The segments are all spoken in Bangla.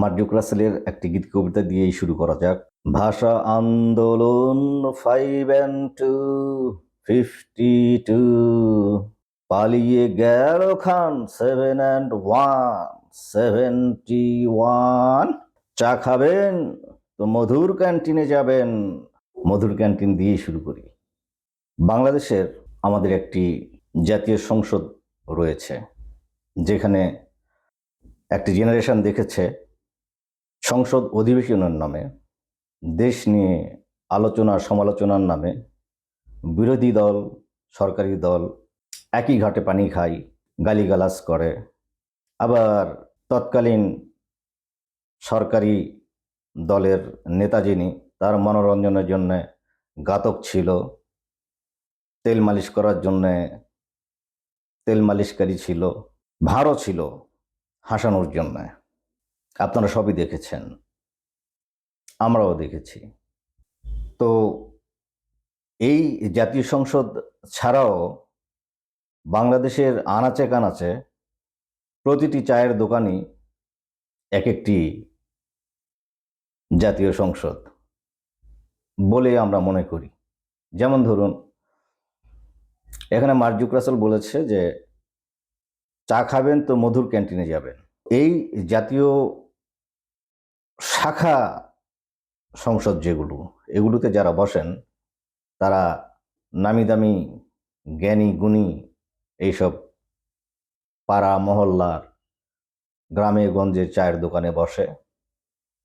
মার্জুক রাসেলের একটি গীত কবিতা দিয়েই শুরু করা যাক। ভাষা আন্দোলন five and two fifty two পালিয়ে গেল Khan seven and one seventy one চা খাবেন তো মধুর ক্যান্টিনে যাবেন। মধুর ক্যান্টিন দিয়ে শুরু করি। বাংলাদেশের আমাদের একটি জাতীয় সংসদ রয়েছে, যেখানে একটি জেনারেশন দেখেছে সংসদ অধিবেশনের নামে, দেশ নিয়ে আলোচনা সমালোচনার নামে বিরোধী দল, সরকারি দল একই ঘাটে পানি খায়, গালিগালাজ করে। আবার তৎকালীন সরকারি দলের নেতা যিনি, তার মনোরঞ্জনের জন্য ঘাতক ছিল। তেল মালিশ করার জন্যে তেল মালিশকারী ছিল, ভারও ছিল হাসানোর জন্য। আপনারা সবই দেখেছেন। আমরাও দেখেছি। তো এই জাতীয় সংসদ ছাড়াও বাংলাদেশের আনাচে কানাচে প্রতিটি চায়ের দোকানই এক একটি জাতীয় সংসদ বলে আমরা মনে করি। যেমন ধরুন, এখানে মার্জুক রাসেল বলেছে যে, চা খাবেন তো মধুর ক্যান্টিনে যাবেন। এই জাতীয় শাখা সংসদ যেগুলো, এগুলোতে যারা বসেন, তারা নামি দামি, জ্ঞানী, গুণী এইসব পাড়া, মহল্লার গ্রামে গঞ্জে চায়ের দোকানে বসে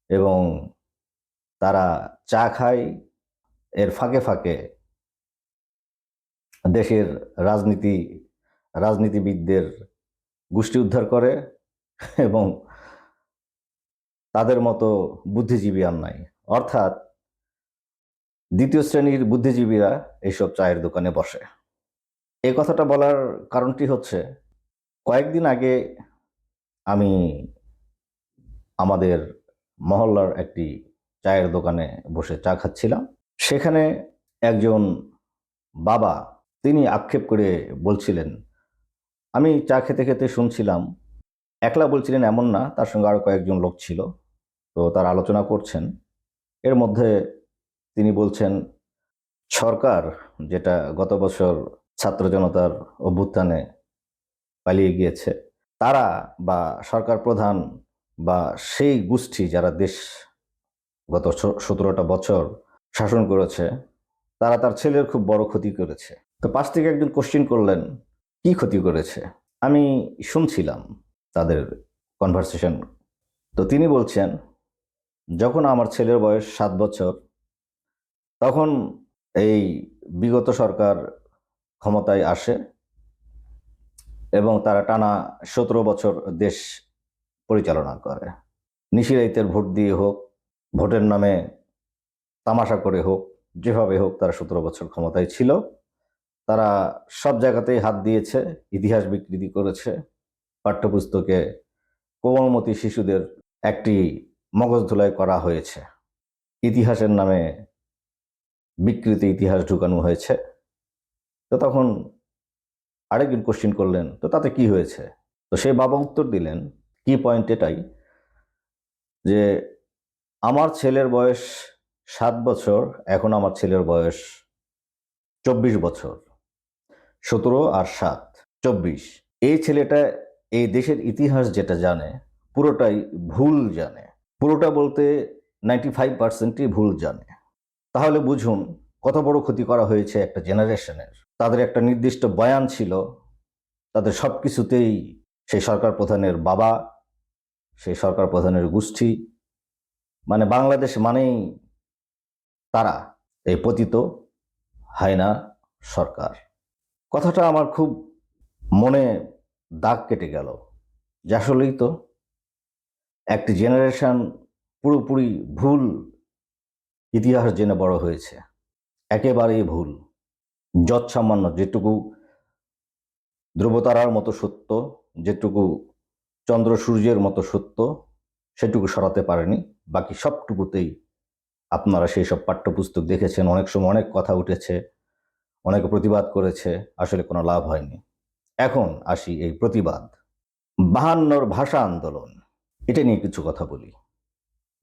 এবং তারা চা খায়, এর ফাঁকে ফাঁকে দেশের রাজনীতি, রাজনীতিবিদদের গোষ্ঠী উদ্ধার করে এবং তাদের মতো বুদ্ধিজীবী আর নাই। অর্থাৎ দ্বিতীয় শ্রেণির বুদ্ধিজীবীরা এইসব চায়ের দোকানে বসে। এই কথাটা বলার কারণটি হচ্ছে, কয়েকদিন আগে আমি আমাদের মহল্লার একটি চায়ের দোকানে বসে চা খাচ্ছিলাম। সেখানে একজন বাবা, তিনি আক্ষেপ করে বলছিলেন, আমি চা খেতে খেতে শুনছিলাম, একলা বলছিলেন এমন না, তার সঙ্গে আরও কয়েকজন লোক ছিল। তো তার আলোচনা করছেন। এর মধ্যে তিনি বলছেন, সরকার যেটা গত বছর ছাত্র জনতার অভ্যুত্থানে পালিয়ে গিয়েছে, তারা বা সরকার প্রধান বা সেই গোষ্ঠী যারা দেশ গত সতেরোটা বছর শাসন করেছে, তারা তার ছেলের খুব বড় ক্ষতি করেছে। তো পাশ থেকে একজন কোশ্চিন করলেন, কি ক্ষতি করেছে? আমি শুনছিলাম তাদের কনভারসেশন তো তিনি বলছেন যখন আমার ছেলের বয়স সাত বছর, তখন এই বিগত সরকার ক্ষমতায় আসে এবং তারা টানা সতেরো বছর দেশ পরিচালনা করে। নিশিরাইতের ভোট দিয়ে হোক, ভোটের নামে তামাশা করে হোক, যেভাবে হোক তারা সতেরো বছর ক্ষমতায় ছিল। তারা সব জায়গাতেই হাত দিয়েছে, ইতিহাস বিকৃতি করেছে। পাঠ্যপুস্তকে কোমলমতি শিশুদের একটি মগজ ধুলাই করা হয়েছে। ইতিহাসের নামে বিকৃতি ইতিহাস ঢুকানো হয়েছে। তো তখন আরেকজন কোশ্চিন করলেন, তো তাতে কি হয়েছে? তো সে বাবা উত্তর দিলেন, কি পয়েন্ট এটাই যে আমার ছেলের বয়স সাত বছর, এখন আমার ছেলের বয়স চব্বিশ বছর, সতেরো আর সাত, চব্বিশ। এই ছেলেটা এই দেশের ইতিহাস যেটা জানে, পুরোটাই ভুল জানে। পুরোটা বলতে নাইনটি ফাইভ পার্সেন্টই ভুল জানে। তাহলে বুঝুন, কত বড় ক্ষতি করা হয়েছে একটা জেনারেশনের তাদের একটা নির্দিষ্ট বয়ান ছিল, তাদের সব কিছুতেই সেই সরকার প্রধানের বাবা, সেই সরকার প্রধানের গোষ্ঠী মানে বাংলাদেশ মানেই তারা, এই পতিত হায়না সরকার। কথাটা আমার খুব মনে দাগ কেটে গেল। যে আসলেই তো, একটি জেনারেশন পুরোপুরি ভুল ইতিহাস জেনে বড় হয়েছে। একেবারেই ভুল। যৎসামান্য যেটুকু ধ্রুবতারার মতো সত্য, যেটুকু চন্দ্র সূর্যের মতো সত্য, সেটুকু সরাতে পারেনি। বাকি সবটুকুতেই আপনারা সেই সব পাঠ্যপুস্তক দেখেছেন। অনেক সময় অনেক কথা উঠেছে, অনেকে প্রতিবাদ করেছে, আসলে কোনো লাভ হয়নি। এখন আসি এই প্রতিবাদ। বাহান্নর ভাষা আন্দোলন। এটা নিয়ে কিছু কথা বলি।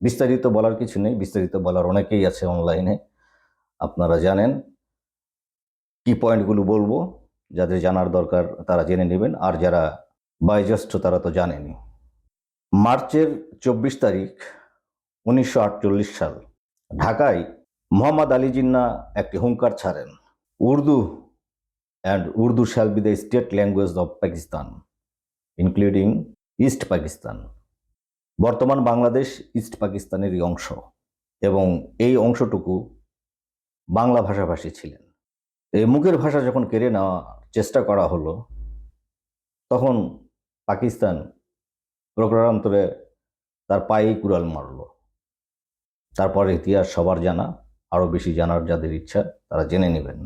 বিস্তারিত বলার কিছু নেই, বিস্তারিত বলার অনেকেই আছে অনলাইনে আপনারা জানেন কি পয়েন্টগুলো বলব, যাদের জানার দরকার তারা জেনে নেবেন, আর যারা বয়োজ্যেষ্ঠ তারা তো জানেনি মার্চের চব্বিশ তারিখ, উনিশশো আটচল্লিশ সাল। ঢাকায় মোহাম্মদ আলী জিন্না একটি হুঙ্কার ছাড়েন। Urdu and Urdu shall be the state language of Pakistan including east Pakistan বর্তমান বাংলাদেশ ইস্ট পাকিস্তানেরই অংশ এবং এই অংশটুকু বাংলা ভাষাভাষী ছিলেন। এই মুখের ভাষা যখন কেড়ে নেওয়ার চেষ্টা করা হলো, তখন পাকিস্তান প্রকারান্তরে তার পায়েই কুড়াল মারল। তারপর ইতিহাস সবার জানা, আরও বেশি জানার যাদের ইচ্ছা তারা জেনে নেবেন।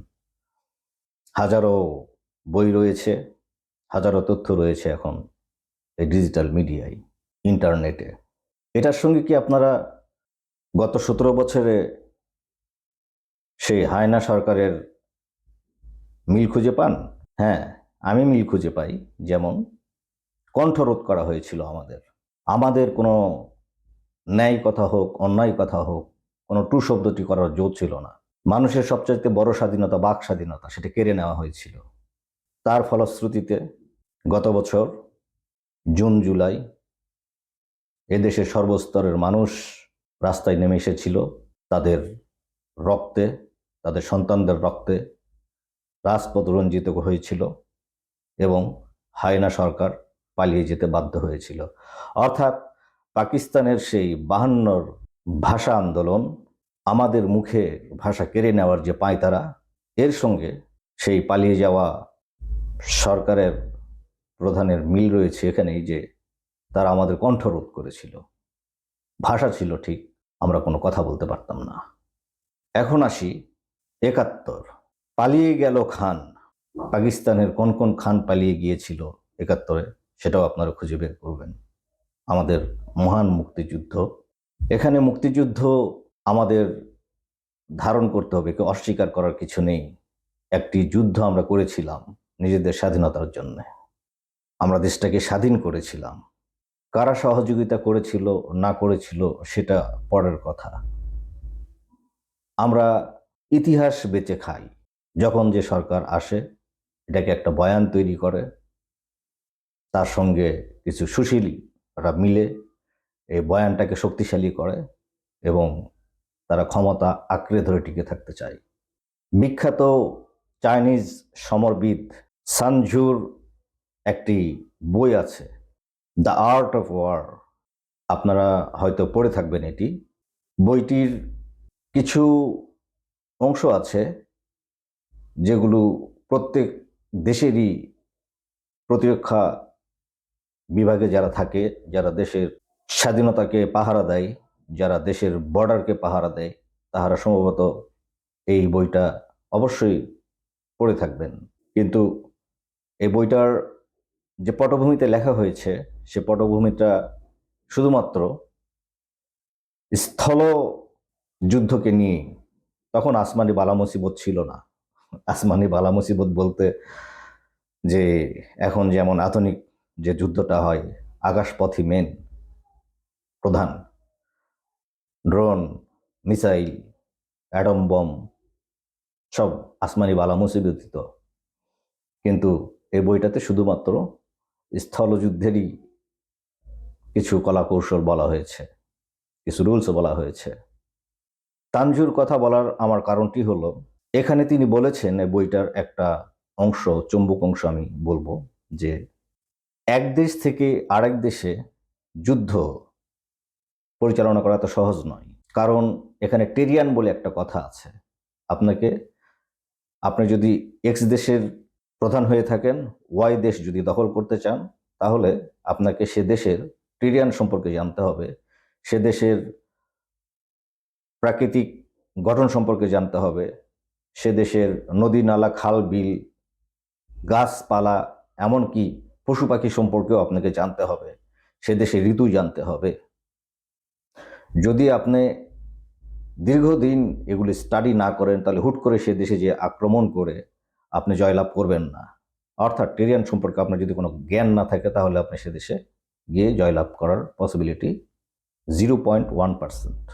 হাজারো বই রয়েছে, হাজারো তথ্য রয়েছে এখন এই ডিজিটাল মিডিয়ায়। ইন্টারনেটে। এটার সঙ্গে কি আপনারা গত সতেরো বছরে সেই হায়না সরকারের মিল খুঁজে পান? হ্যাঁ আমি মিল খুঁজে পাই। যেমন কণ্ঠরোধ করা হয়েছিল আমাদের। আমাদের কোনো ন্যায় কথা হোক, অন্যায় কথা হোক, কোনো টু শব্দটি করার জোর ছিল না। মানুষের সবচাইতে বড় স্বাধীনতা, বাক স্বাধীনতা, সেটা কেড়ে নেওয়া হয়েছিল। তার ফলশ্রুতিতে গত বছর জুন, জুলাই এদেশের সর্বস্তরের মানুষ রাস্তায় নেমে এসেছিল তাদের রক্তে, তাদের সন্তানদের রক্তে। রাজপথ রঞ্জিত হয়েছিল এবং হায়না সরকার পালিয়ে যেতে বাধ্য হয়েছিল। অর্থাৎ পাকিস্তানের সেই বাহান্নর ভাষা আন্দোলন, আমাদের মুখে ভাষা কেড়ে নেওয়ার যে পায়তারা, এর সঙ্গে সেই পালিয়ে যাওয়া সরকারের প্রধানের মিল রয়েছে এখানেই যে তারা আমাদের কণ্ঠরোধ করেছিল। ভাষা ছিল ঠিক, আমরা কোনো কথা বলতে পারতাম না। এখন আসি একাত্তর। পালিয়ে গেল খান। পাকিস্তানের কোন কোন খান পালিয়ে গিয়েছিল একাত্তরে, সেটাও আপনারা খুঁজে বের করবেন। আমাদের মহান মুক্তিযুদ্ধ। এখানে মুক্তিযুদ্ধ আমাদের ধারণ করতে হবে, কেউ অস্বীকার করার কিছু নেই। একটি যুদ্ধ আমরা করেছিলাম নিজেদের স্বাধীনতার জন্য। আমরা দেশটাকে স্বাধীন করেছিলাম। কারা সহযোগিতা করেছিল, না করেছিল, সেটা পরের কথা। আমরা ইতিহাস বেঁচে খাই, যখন যে সরকার আসে, এটাকে একটা বয়ান তৈরি করে। তার সঙ্গে কিছু সুশীলরা মিলে এই বয়ানটাকে শক্তিশালী করে এবং তারা ক্ষমতা আঁকড়ে ধরে টিকে থাকতে চায়। বিখ্যাত চাইনিজ সমরবিদ সানঝুর একটি বই আছে দ্য আর্ট অফ ওয়ার। আপনারা হয়তো পড়ে থাকবেন এটি। বইটির কিছু অংশ আছে যেগুলো প্রত্যেক দেশেরই প্রতিরক্ষা বিভাগে যারা থাকে, যারা দেশের স্বাধীনতাকে পাহারা দেয়, যারা দেশের বর্ডারকে পাহারা দেয়, তাহারা সম্ভবত এই বইটা অবশ্যই পড়ে থাকবেন। কিন্তু এই বইটার যে পটভূমিতে লেখা হয়েছে, সে পটভূমিটা শুধুমাত্র স্থল যুদ্ধকে নিয়ে তখন আসমানি বালা মুসিবত ছিল না। আসমানি বালা মুসিবত বলতে যে এখন যেমন আধুনিক যে যুদ্ধটা হয়, আকাশপথই মেন প্রধান। ড্রোন, মিসাইল, অ্যাটম বম, সব আসমানি বালা মুসিবত কিন্তু এই বইটাতে শুধুমাত্র স্থলযুদ্ধেরই কিছু কলাকৌশল বলা হয়েছে, কিছু রুলস বলা হয়েছে। তানজুর কথা বলার আমার কারণটি হলো, এখানে তিনি বলেছেন এই বইটার একটা অংশ, চুম্বক অংশ আমি বলব, যে এক দেশ থেকে আরেক দেশে যুদ্ধ পরিচালনা করা তো সহজ নয়। কারণ এখানে টেরিয়ান বলে একটা কথা আছে। আপনাকে, আপনি যদি এক্স দেশের প্রধান হয়ে থাকেন, ওয়াই দেশ যদি দখল করতে চান, তাহলে আপনাকে সে দেশের টেরিয়ান সম্পর্কে জানতে হবে। সে দেশের প্রাকৃতিক গঠন সম্পর্কে জানতে হবে। সে দেশের নদী, নালা, খাল, বিল, গাছপালা, এমনকি পশু পাখি সম্পর্কেও আপনাকে জানতে হবে। সে দেশে ঋতু জানতে হবে। যদি আপনি দীর্ঘদিন এগুলি স্টাডি না করেন, তাহলে হুট করে সে দেশে যে আক্রমণ করে আপনি জয়লাভ করবেন না। অর্থাৎ টেরিয়ান সম্পর্কে আপনার যদি কোনো জ্ঞান না থাকে, তাহলে আপনি সে দেশে গিয়ে জয়লাভ করার possibility zero point one percent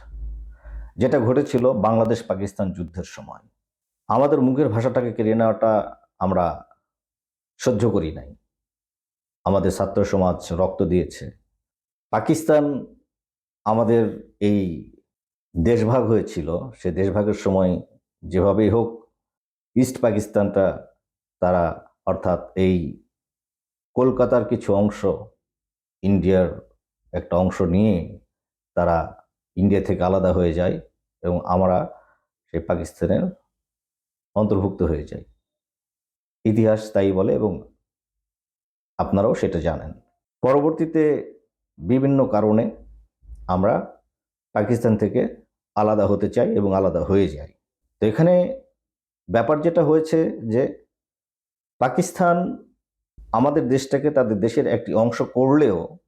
যেটা ঘটেছিল বাংলাদেশ পাকিস্তান যুদ্ধের সময়। আমাদের মুখের ভাষাটাকে কেড়ে নেওয়াটা আমরা সহ্য করি নাই। আমাদের ছাত্র সমাজ রক্ত দিয়েছে। পাকিস্তান আমাদের এই দেশভাগ হয়েছিল, সে দেশভাগের সময় যেভাবেই হোক ইস্ট পাকিস্তানটা তারা, অর্থাৎ এই কলকাতার কিছু অংশ, ইন্ডিয়ার একটা অংশ নিয়ে তারা ইন্ডিয়া থেকে আলাদা হয়ে যায় এবং আমরা সেই পাকিস্তানের অন্তর্ভুক্ত হয়ে যাই। ইতিহাস তাই বলে এবং আপনারাও সেটা জানেন। পরবর্তীতে বিভিন্ন কারণে আমরা পাকিস্তান থেকে আলাদা হতে চাই এবং আলাদা হয়ে যাই। তো এখানে ব্যাপার যেটা হয়েছে যে পাকিস্তান আমাদের দেশটাকে তাদের দেশের একটি অংশ করলেও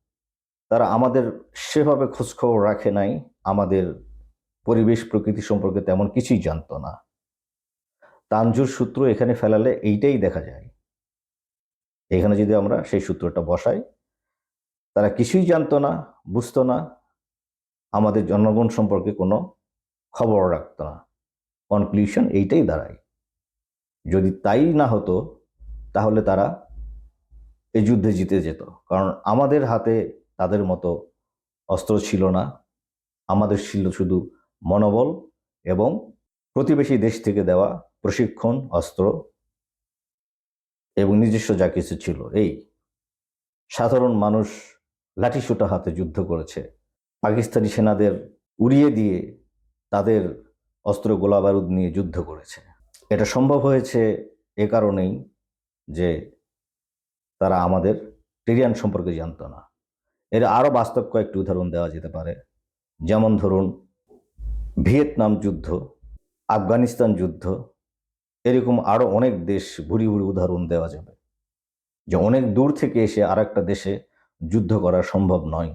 তারা আমাদের সেভাবে খোঁজখবর রাখে নাই, আমাদের পরিবেশ প্রকৃতি সম্পর্কে তেমন কিছুই জানতো না। তানজুর সূত্র এখানে ফেলালে এইটাই দেখা যায়। এখানে যদি আমরা সেই সূত্রটা বসাই, তারা কিছুই জানতো না, বুঝতো না, আমাদের জনগণ সম্পর্কে কোনো খবর রাখতো না। কনক্লুশন এইটাই দাঁড়ায়। যদি তাই না হতো, তাহলে তারা এই যুদ্ধে জিতে যেত। কারণ আমাদের হাতে তাদের মতো অস্ত্র ছিল না। আমাদের ছিল শুধু মনোবল এবং প্রতিবেশী দেশ থেকে দেওয়া প্রশিক্ষণ, অস্ত্র এবং নিজস্ব যা কিছু ছিল। এই সাধারণ মানুষ লাঠিসুটা হাতে যুদ্ধ করেছে। পাকিস্তানি সেনাদের উড়িয়ে দিয়ে তাদের অস্ত্র গোলাবারুদ নিয়ে যুদ্ধ করেছে। এটা সম্ভব হয়েছে এ কারণেই যে তারা আমাদের টেরিয়ান সম্পর্কে জানতো না। এর আরও বাস্তব কয়েকটি উদাহরণ দেওয়া যেতে পারে। যেমন ধরুন, ভিয়েতনাম যুদ্ধ, আফগানিস্তান যুদ্ধ, এরকম আরও অনেক দেশ ভুরি ভুরি উদাহরণ দেওয়া যাবে। যে অনেক দূর থেকে এসে আর একটা দেশে যুদ্ধ করা সম্ভব নয়।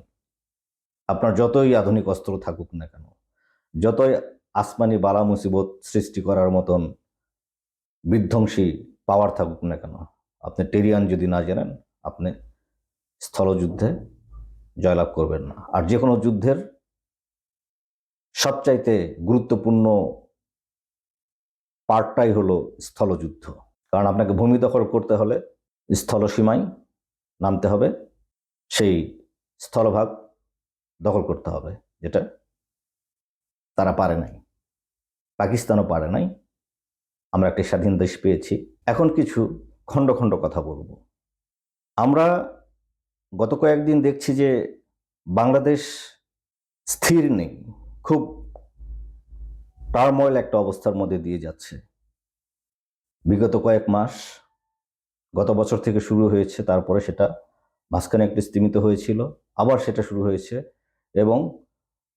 আপনার যতই আধুনিক অস্ত্র থাকুক না কেন, যতই আসমানি বালা মুসিবত সৃষ্টি করার মতন বিধ্বংসী পাওয়ার থাকুক না কেন, আপনি টেরিয়ান যদি না জানেন, আপনি স্থলযুদ্ধে জয়লাভ করবেন না। আর যে কোনো যুদ্ধের সবচাইতে গুরুত্বপূর্ণ পার্টটাই হলো স্থলযুদ্ধ। কারণ আপনাকে ভূমি দখল করতে হলে স্থলসীমায় নামতে হবে, সেই স্থলভাগ দখল করতে হবে, যেটা তারা পারে নাই, পাকিস্তানও পারে নাই আমরা একটি স্বাধীন দেশ পেয়েছি। এখন কিছু খণ্ড খণ্ড কথা বলব। আমরা গত কয়েকদিন দেখছি যে বাংলাদেশ স্থির নেই, খুব টার্ময়েল একটা অবস্থার মধ্যে দিয়ে যাচ্ছে। বিগত কয়েক মাস গত বছর থেকে শুরু হয়েছে, তারপরে সেটা মাঝখানে একটু স্তীমিত হয়েছিল, আবার সেটা শুরু হয়েছে এবং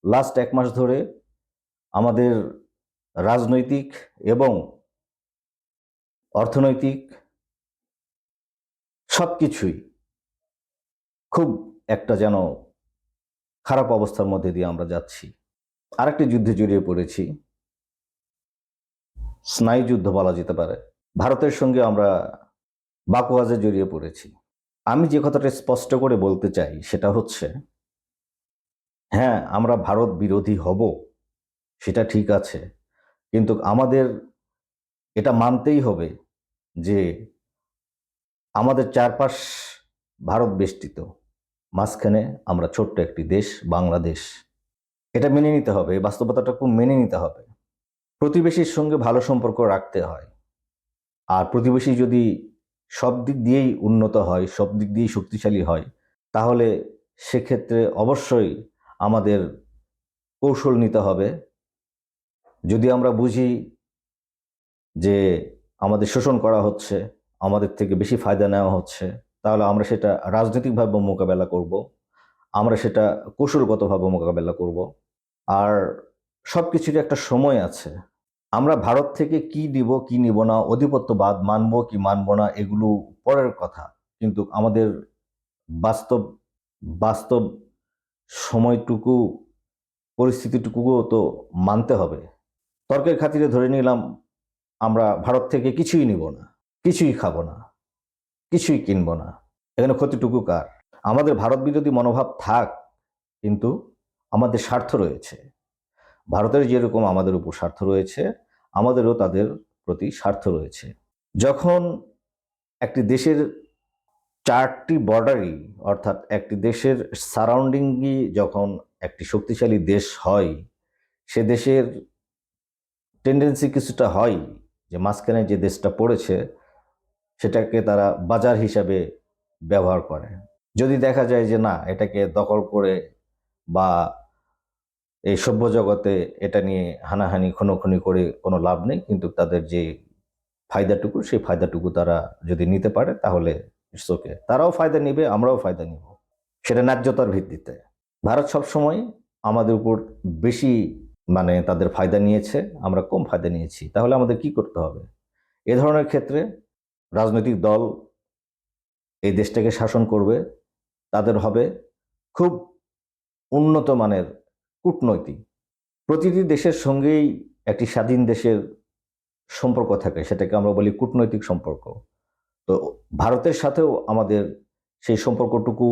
লাস্ট এক মাস ধরে আমাদের রাজনৈতিক এবং অর্থনৈতিক সব কিছুই খুব একটা যেন খারাপ অবস্থার মধ্যে দিয়ে আমরা যাচ্ছি। আরেকটি যুদ্ধে জড়িয়ে পড়েছি। স্নায়ু যুদ্ধ বলা যেতে পারে। ভারতের সঙ্গে আমরা বাকুয়াজে জড়িয়ে পড়েছি। আমি যে কথাটা স্পষ্ট করে বলতে চাই সেটা হচ্ছে হ্যাঁ আমরা ভারত বিরোধী হব, সেটা ঠিক আছে। কিন্তু আমাদের এটা মানতেই হবে যে আমাদের চারপাশ ভারত বেষ্টিত। মাঝখানে আমরা ছোট্ট একটি দেশ, বাংলাদেশ। এটা মেনে নিতে হবে, এই বাস্তবতাটাকে মেনে নিতে হবে। প্রতিবেশীর সঙ্গে ভালো সম্পর্ক রাখতে হয়। আর প্রতিবেশী যদি সব দিক দিয়েই উন্নত হয়, সব দিক দিয়েই শক্তিশালী হয়, তাহলে সেক্ষেত্রে অবশ্যই আমাদের কৌশল নিতে হবে। যদি আমরা বুঝি যে আমাদের শোষণ করা হচ্ছে, আমাদের থেকে বেশি ফায়দা নেওয়া হচ্ছে, তাহলে আমরা সেটা রাজনৈতিকভাবে মোকাবেলা করব, আমরা সেটা কৌশলগতভাবে মোকাবেলা করব। আর সব কিছুরই একটা সময় আছে। আমরা ভারত থেকে কি নিব কি নিব না অধিপত্যবাদ মানব কি মানব না, এগুলো পরের কথা। কিন্তু আমাদের বাস্তব বাস্তব সময়টুকু, পরিস্থিতিটুকুও তো মানতে হবে। তর্কের খাতিরে ধরে নিলাম আমরা ভারত থেকে কিছুই নিব না, কিছুই খাব না, কিছুই কিনব না। এখানে ক্ষতিটুকু কার? আমাদের ভারত বিরোধী মনোভাব থাক, কিন্তু আমাদের স্বার্থ রয়েছে। ভারতের যেরকম আমাদের উপর স্বার্থ রয়েছে, আমাদেরও তাদের প্রতি স্বার্থ রয়েছে। যখন একটি দেশের চারটি বর্ডারই, অর্থাৎ একটি দেশের সারাউন্ডিংই যখন একটি শক্তিশালী দেশ হয়, সে দেশের টেন্ডেন্সি কিছুটা হয়। যে মাঝখানে যে দেশটা পড়েছে, সেটাকে তারা বাজার হিসাবে ব্যবহার করে। যদি দেখা যায় যে না, এটাকে দখল করে বা এই সভ্য জগতে এটা নিয়ে হানাহানি, খুনোখুনি করে কোনো লাভ নেই, কিন্তু তাদের যে ফায়দাটুকু, সেই ফায়দাটুকু তারা যদি নিতে পারে, তাহলে ইটস ওকে। তারাও ফায়দা নিবে, আমরাও ফায়দা নিব। সেটা ন্যায্যতার ভিত্তিতে। ভারত সবসময় আমাদের উপর বেশি মানে তাদের ফায়দা নিয়েছে, আমরা কম ফায়দা নিয়েছি। তাহলে আমাদের কি করতে হবে? এ ধরনের ক্ষেত্রে রাজনৈতিক দল এই দেশটাকে শাসন করবে, তাদের হবে খুব উন্নত মানের কূটনৈতিক। প্রতিটি দেশের সঙ্গেই একটি স্বাধীন দেশের সম্পর্ক থাকে, সেটাকে আমরা বলি কূটনৈতিক সম্পর্ক। তো ভারতের সাথেও আমাদের সেই সম্পর্কটুকু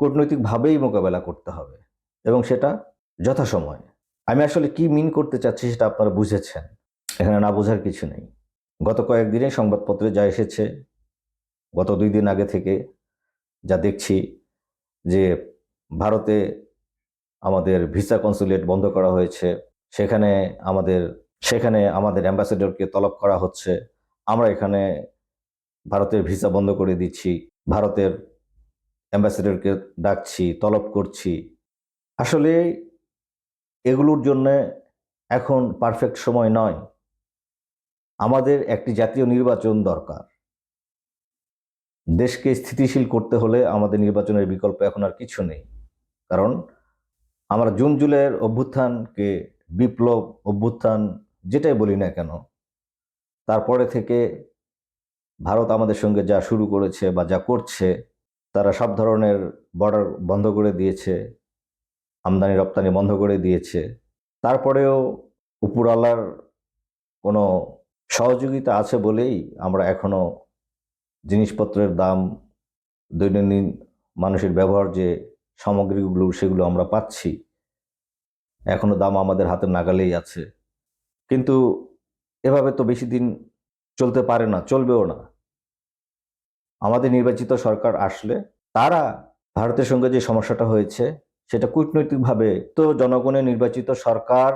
কূটনৈতিকভাবেই মোকাবেলা করতে হবে এবং সেটা যথাসময়ে। আমি আসলে কি মিন করতে চাচ্ছি সেটা আপনারা বুঝেছেন। এখানে না বোঝার কিছু নেই। গত কয়েকদিনে সংবাদপত্রে যা এসেছে, গত দুই দিন আগে থেকে যা দেখছি যে ভারতে আমাদের ভিসা কনসুলেট বন্ধ করা হয়েছে, সেখানে আমাদের সেখানে আমাদের অ্যাম্বাসেডরকে তলব করা হচ্ছে, আমরা এখানে ভারতের ভিসা বন্ধ করে দিচ্ছি, ভারতের অ্যাম্বাসেডরকে ডাকছি, তলব করছি। আসলে এগুলোর জন্যে এখন পারফেক্ট সময় নয়। আমাদের একটি জাতীয় নির্বাচন দরকার। দেশকে স্থিতিশীল করতে হলে আমাদের নির্বাচনের বিকল্প এখন আর কিছু নেই। কারণ আমরা জুন জুলাইয়ের অভ্যুত্থানকে বিপ্লব অভ্যুত্থান যেটাই বলি না কেন, তারপরে থেকে ভারত আমাদের সঙ্গে যা শুরু করেছে বা যা করছে, তারা সব ধরনের বর্ডার বন্ধ করে দিয়েছে। আমদানি রপ্তানি বন্ধ করে দিয়েছে। তারপরেও উপরওয়ালার কোনো সহযোগিতা আছে বলেই আমরা এখনও জিনিসপত্রের দাম, দৈনন্দিন মানুষের ব্যবহার যে সামগ্রীগুলো, সেগুলো আমরা পাচ্ছি এখনও দাম আমাদের হাতের নাগালেই আছে। কিন্তু এভাবে তো বেশি দিন চলতে পারে না, চলবেও না। আমাদের নির্বাচিত সরকার আসলে তারা ভারতের সঙ্গে যে সমস্যাটা হয়েছে সেটা কূটনৈতিকভাবে তো জনগণের নির্বাচিত সরকার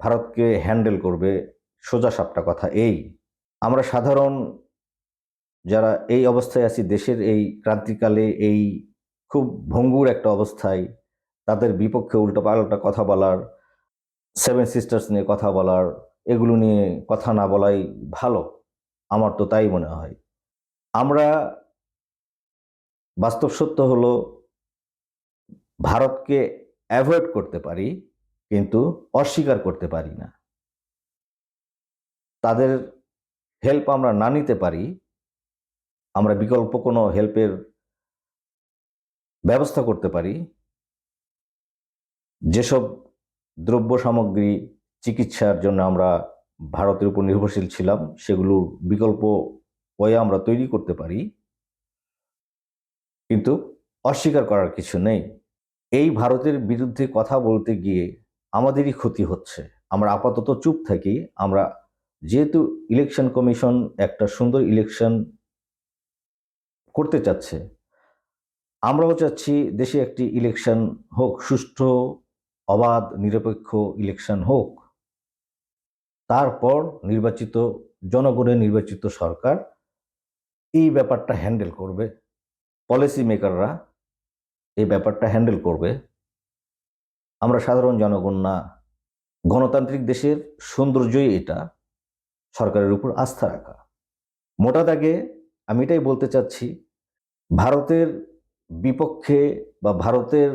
ভারতকে হ্যান্ডেল করবে। সোজা সাপটা কথা এই। আমরা সাধারণ যারা এই অবস্থায় আছি, দেশের এই ক্রান্তিকালে এই খুব ভঙ্গুর একটা অবস্থায়, তাদের বিপক্ষে উল্টো পাল্টা কথা বলার সেভেন সিস্টার্স নিয়ে কথা বলার, এগুলো নিয়ে কথা না বলাই ভালো। আমার তো তাই মনে হয়। আমরা বাস্তব সত্য হলো ভারতকে অ্যাভয়েড করতে পারি, কিন্তু অস্বীকার করতে পারি না। তাদের হেল্প আমরা না নিতে পারি, আমরা বিকল্প কোনো হেল্পের ব্যবস্থা করতে পারি। যেসব দ্রব্য সামগ্রী চিকিৎসার জন্য আমরা ভারতের উপর নির্ভরশীল ছিলাম সেগুলোর বিকল্প ওয়ে আমরা তৈরি করতে পারি। কিন্তু অস্বীকার করার কিছু নেই। এই ভারতের বিরুদ্ধে কথা বলতে গিয়ে আমাদেরই ক্ষতি হচ্ছে। আমরা আপাতত চুপ থাকি। আমরা যেহেতু ইলেকশন কমিশন একটা সুন্দর ইলেকশন করতে চাচ্ছে, আমরাও চাচ্ছি দেশে একটি ইলেকশন হোক, সুষ্ঠু, অবাধ, নিরপেক্ষ ইলেকশন হোক। তারপর নির্বাচিত, জনগণের নির্বাচিত সরকার এই ব্যাপারটা হ্যান্ডেল করবে। পলিসি মেকাররা এই ব্যাপারটা হ্যান্ডেল করবে। আমরা সাধারণ জনগণ না, গণতান্ত্রিক দেশের সৌন্দর্যই এটা, সরকারের উপর আস্থা রাখা। মোটা দাগে আমি এটাই বলতে চাচ্ছি, ভারতের বিপক্ষে বা ভারতের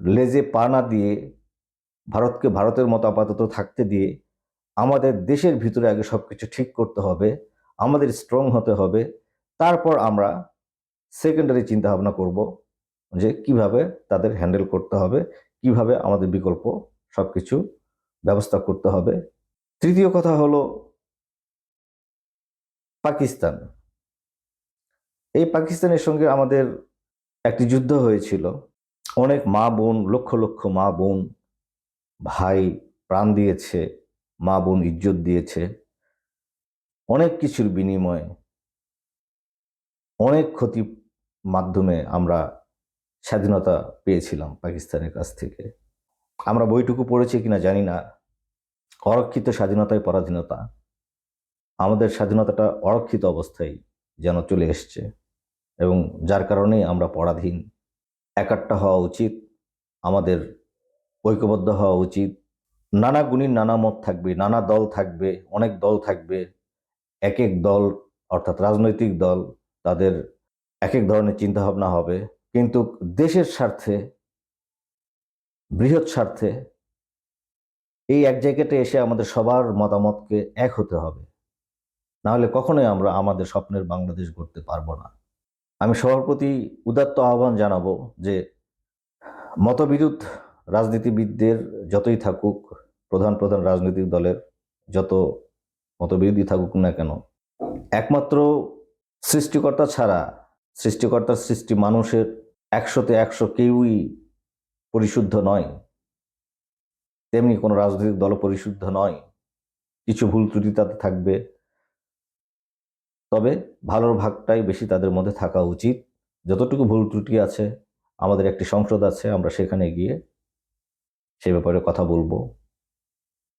লেজে পা না দিয়ে, ভারতকে ভারতের মতো আপাতত থাকতে দিয়ে, আমাদের দেশের ভিতরে আগে সব কিছু ঠিক করতে হবে, আমাদের স্ট্রং হতে হবে, তারপর আমরা সেকেন্ডারি চিন্তা ভাবনা করব। যে কীভাবে তাদের হ্যান্ডেল করতে হবে, কীভাবে আমাদের বিকল্প সব কিছু ব্যবস্থা করতে হবে। তৃতীয় কথা হলো পাকিস্তান। এই পাকিস্তানের সঙ্গে আমাদের একটি যুদ্ধ হয়েছিল। অনেক মা বোন, লক্ষ লক্ষ মা বোন, ভাই প্রাণ দিয়েছে, মা বোন ইজ্জত দিয়েছে। অনেক কিছুর বিনিময়ে অনেক ক্ষতির মাধ্যমে আমরা স্বাধীনতা পেয়েছিলাম পাকিস্তানের কাছ থেকে। আমরা বইটুকু পড়েছি কিনা জানি না। অরক্ষিত স্বাধীনতায় পরাধীনতা। আমাদের স্বাধীনতাটা অরক্ষিত অবস্থায় যেন চলে এসছে এবং যার কারণে আমরা পরাধীন। একাট্টা হওয়া উচিত, আমাদের ঐক্যবদ্ধ হওয়া উচিত। নানা গুণীর নানা মত থাকবে, নানা দল থাকবে, অনেক দল থাকবে। এক এক দল অর্থাৎ রাজনৈতিক দল, তাদের এক এক ধরনের চিন্তাভাবনা হবে। কিন্তু দেশের স্বার্থে, বৃহৎ স্বার্থে এই এক জায়গাতে এসে আমাদের সবার মতামতকে এক হতে হবে। না হলে কখনোই আমরা আমাদের স্বপ্নের বাংলাদেশ গড়তে পারব না। আমি সবার প্রতি উদাত্ত আহ্বান জানাব যে মতবিরোধ রাজনীতিবিদদের যতই থাকুক, প্রধান প্রধান রাজনৈতিক দলের যত মতবিরোধী থাকুক না কেন, একমাত্র সৃষ্টিকর্তা ছাড়া সৃষ্টিকর্তার সৃষ্টি মানুষের একশোতে একশো কেউই পরিশুদ্ধ নয়। তেমনি কোনো রাজনৈতিক দল পরিশুদ্ধ নয়। কিছু ভুল ত্রুটি তাতে থাকবে। তবে ভালোর ভাগটাই বেশি তাদের মধ্যে থাকা উচিত। যতটুকু ভুল ত্রুটি আছে, আমাদের একটি সংসদ আছে, আমরা সেখানে গিয়ে সে ব্যাপারে কথা বলব।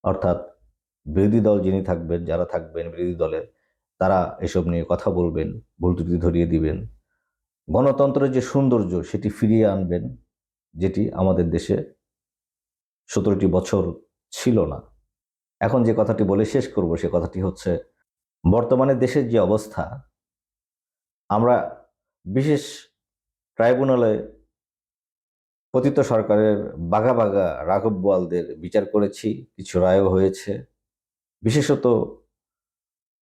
অর্থাৎ বিরোধী দল যিনি থাকবেন, যারা থাকবেন বিরোধী দলের, তারা এসব নিয়ে কথা বলবেন, ভুল ত্রুটি ধরিয়ে দিবেন। গণতন্ত্রের যে সৌন্দর্য সেটি ফিরিয়ে আনবেন, যেটি আমাদের দেশে সতেরোটি বছর ছিল না। এখন যে কথাটি বলে শেষ করব, সে কথাটি হচ্ছে, বর্তমানে দেশের যে অবস্থা, আমরা বিশেষ ট্রাইব্যুনালে পতিত সরকারের বাঘা বাঘা রাঘব বোয়ালদের বিচার করেছি, কিছু রায়ও হয়েছে। বিশেষত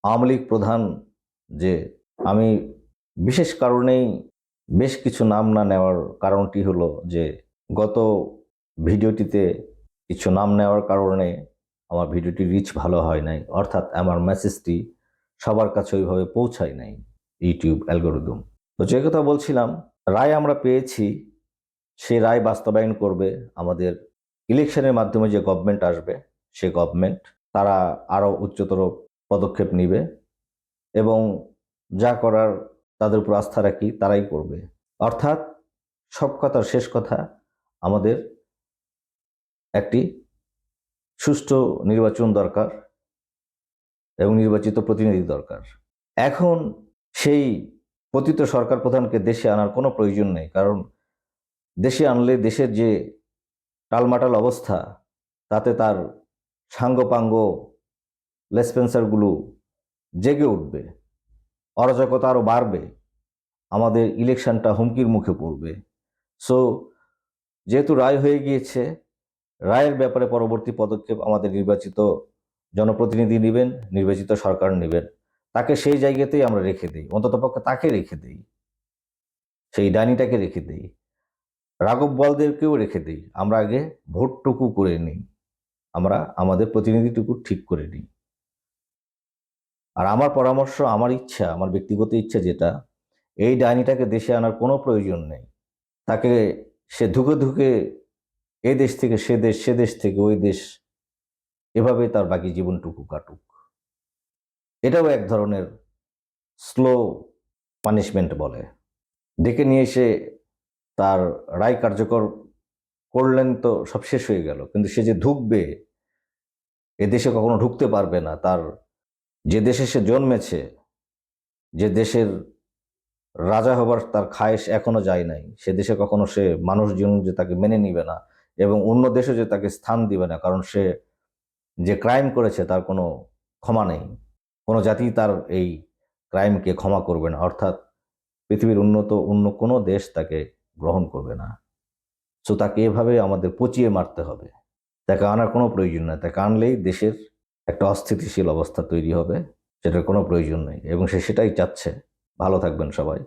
আওয়ামী লীগ প্রধান যে, আমি বিশেষ কারণেই বেশ কিছু নাম না নেওয়ার কারণটি হলো যে, গত ভিডিওটিতে কিছু নাম নেওয়ার কারণে আমার ভিডিওটি রিচ ভালো হয় নাই। অর্থাৎ আমার মেসেজটি সবার কাছে ওইভাবে পৌঁছায় নাই ইউটিউব অ্যালগোরিদম তো যে কথা বলছিলাম, রায় আমরা পেয়েছি, সে রায় বাস্তবায়ন করবে, আমাদের ইলেকশনের মাধ্যমে যে গভর্নমেন্ট আসবে, সে গভর্নমেন্ট তারা আরও উচ্চতর পদক্ষেপ নিবে এবং যা করার তাদের উপর আস্থা রাখি, তারাই করবে। অর্থাৎ সব কথার শেষ কথা আমাদের একটি সুষ্ঠু নির্বাচন দরকার এবং নির্বাচিত প্রতিনিধি দরকার। এখন সেই পতিত সরকার প্রধানকে দেশে আনার কোনো প্রয়োজন নেই, কারণ দেশে আনলে দেশের যে টালমাটাল অবস্থা, তাতে তার সাঙ্গপাঙ্গ লেসপেন্সারগুলো জেগে উঠবে। অরাজকতা আরও বাড়বে, আমাদের ইলেকশনটা হুমকির মুখে পড়বে। সো যেহেতু রায় হয়ে গিয়েছে, রায়ের ব্যাপারে পরবর্তী পদক্ষেপ আমাদের নির্বাচিত জনপ্রতিনিধি নেবেন, নির্বাচিত সরকার নেবেন। তাকে সেই জায়গাতেই আমরা রেখে দিই অন্ততপক্ষে তাকে রেখে দিই। সেই ডাইনিটাকে রেখে দিই। রাঘব বলদেরকেও রেখে দিই। আমরা আগে ভোটটুকু করে নিই। আমরা আমাদের প্রতিনিধিটুকু ঠিক করে নিই। আর আমার পরামর্শ, আমার ইচ্ছা, আমার ব্যক্তিগত ইচ্ছা যেটা, এই ডাইনিটাকে দেশে আনার কোনো প্রয়োজন নেই। তাকে সে ধুকে ধুকে এ দেশ থেকে সে দেশ সে দেশ থেকে ওই দেশ, এভাবে তার বাকি জীবনটুকু কাটুক। এটাও এক ধরনের স্লো পানিশমেন্ট বলে। ডেকে নিয়ে এসে তার রায় কার্যকর করলেন তো সব শেষ হয়ে গেল। কিন্তু সে যে ঢুকবে এ দেশে কখনো ঢুকতে পারবে না, তার যে দেশে সে জন্মেছে, যে দেশের রাজা হবার তার খায়েশ এখনও যায় নাই, সে দেশে কখনো সে মানুষজন যে তাকে মেনে নিবে না এবং অন্য দেশে যে তাকে স্থান দিবে না, কারণ সে যে ক্রাইম করেছে তার কোনো ক্ষমা নেই। কোনো জাতি তার এই ক্রাইমকে ক্ষমা করবে না, অর্থাৎ পৃথিবীর উন্নত, অন্য কোনো দেশ তাকে গ্রহণ করবে না। সো তাকে এভাবে আমাদের পচিয়ে মারতে হবে। তাকে আনার কোনো প্রয়োজন নেই, তাকে আনলেই দেশের একটা অস্থিতিশীল অবস্থা তৈরি হবে, সেটার কোনো প্রয়োজন নেই এবং সে সেটাই চাচ্ছে। ভালো থাকবেন সবাই।